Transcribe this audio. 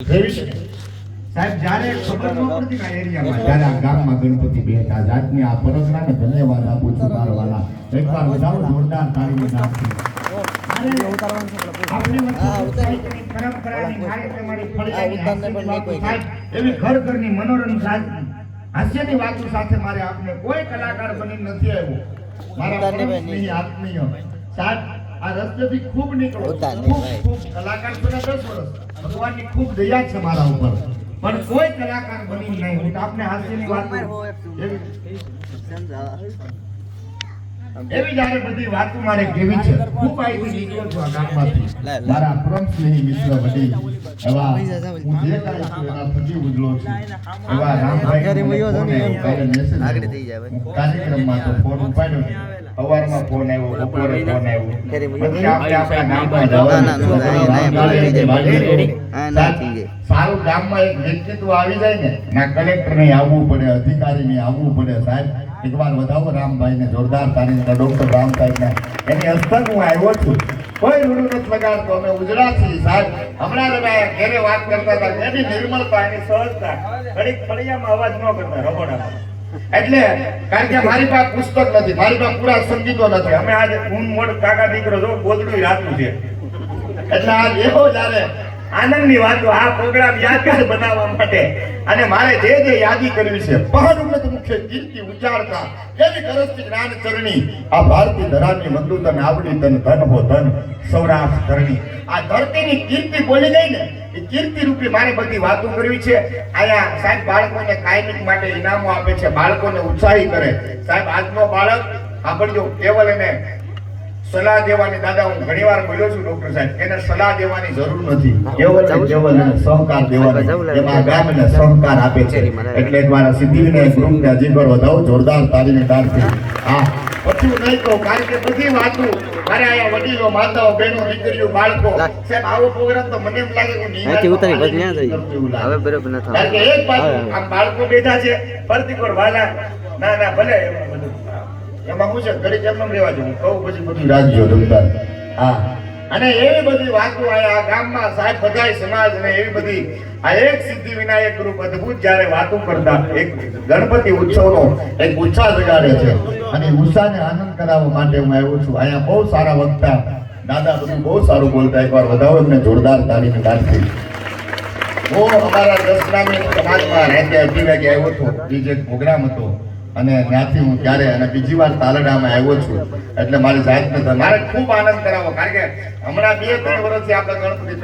સાહેબ જ્યારે ખબર ન પડતી આ એરિયામાં. ત્યારે આ ગામમાં ગણપતિ બેઠા જાતની આ પરગણાને ધન્યવાદ આપું છું મારા એકવાર વધારો જોરદાર તાળીની નાખી આપણી વચ્ચે સાહિત્યની પરંપરાની નારી તમારી ફળિયાની હાસ્યની વાતો એવી ઘર ઘરની મનોરંજન હાસ્યની વાતો સાથે મારે આપને કોઈ કલાકાર બની નથી આવ્યો. મારા આત્મીય. સાહેબ આ રસ્તેથી ખૂબ નીકળો ખૂબ ખૂબ કલાકાર બને દસ વર્ષ. ભગવાનની ખૂબ દયા છે મારા ઉપર. પણ કોઈ કલાકાર બની નહીં. હું તો આપને હાસ્યની વાત એવી એવી જ્યારે બધી વાતો મારે કેવી છે. ખૂબ અહીંથી નીકળ્યો છું આ ગામમાંથી. મારા પરમ સ્નેહી મિત્ર વડી એવા હું જે કાંઈ છું એના થકી ઉજળો છું. એવા રામભાઈ. હું કાર્યક્રમમાં તો ફોન ઉપાડ્યો નહીં. સવારમાં ફોન આવ્યો બપોરે ફોન આવ્યો. હા. સારું ગામમાં એક વ્યક્તિત્વ આવી જાય ને ના કલેક્ટર ને આવવું પડે અધિકારી ને આવવું પડે સાહેબ. એકવાર વધાવો રામભાઈ ને જોરદાર તારી ડોક્ટર રામ સાહેબ ને એની હસ્તક હું આવ્યો છું. કોઈ રૂડું નથી લગાડતો અમે છીએ સાહેબ, હમણાં તમે ઘેરે વાત કરતા હતા. એની નિર્મળતા, એની સહજતા ઘડીક ફળિયામાં અવાજ ન કરતા રબોડા એટલે, કારણ કે મારી પાસે પુસ્તક નથી, મારી પાસે પૂરા સંગીતો નથી. અમે આજે હું મોડ કાકા, દીકરો, જો, ગોદડું રાતું છે. એટલે આ એવો જ્યારે આનંદની વાતો આ પ્રોગ્રામ યાદગાર બનાવવા માટે. અને મારે જે જે યાદી કરવી છે, પહાડ મુખ્ય કીર્તિ ઉચ્ચારતા એવી કરસ્તી જ્ઞાન ચરણી આ ભારતી ધરાની મંદુ તન આવડી તન ધન હો ધન, સૌરાષ્ટ્ર ધરણી. આ ધરતીની કીર્તિ બોલી ગઈ ને, એ કીર્તિ રૂપી મારે બધી વાતો કરવી છે. અહીંયા સાહેબ બાળકોને કાયમિક માટે ઇનામો આપે છે, બાળકોને ઉત્સાહી કરે. સાહેબ, આજનો બાળક આપણે જો કેવલ એને સલાહ દેવાની દાદા હું ઘણીવાર બોલ્યો છું ડોક્ટર સાહેબ એને સલાહ દેવાની જરૂર નથી. કેવલ કેવલ સહકાર દેવાનો. એમાં ગામને સહકાર આપે છે. એટલે મારા સિદ્ધિવિનાયક ગ્રુપને હજી પર વધાવો જોરદાર તારીને તારથી. હા પછી નહીં કહું કારણ કે બધી વાતો મારે અહીંયા વડીલો માતાઓ બહેનો દીકરીઓ બાળકો સાહેબ આવો પ્રોગ્રામ તો મને એમ લાગે કે અહીંથી ઉતરી પછી ક્યાં થઈ? હવે બરોબર ન કારણ કે એક બાજુ આ બાળકો બેઠા છે ફરતી પર વાલા. ના ના ભલે એમાં છે હા. આ એક ઉત્સાહ જગાડે છે. અને ઉત્સાહને આનંદ કરાવવા માટે હું આવ્યો છું. અહીંયા બહુ સારા વક્તા. દાદા, બધું બહુ સારું બોલતા. એકવાર વધાવો એમને જોરદાર તાળીની કાઢથી હું અમારા દસનામી સમાજમાં રહેતા અભિવ્યક્તિ આવ્યો હતો. બીજે પ્રોગ્રામ હતો. અને ત્યાંથી હું ત્યારે અને બીજી વાર તાલડામાં આવ્યો છું. એટલે મારી જાતને મારે ખૂબ આનંદ કરાવો કારણ કે હમણાં બે ત્રણ વર્ષથી આપણે ગણપતિ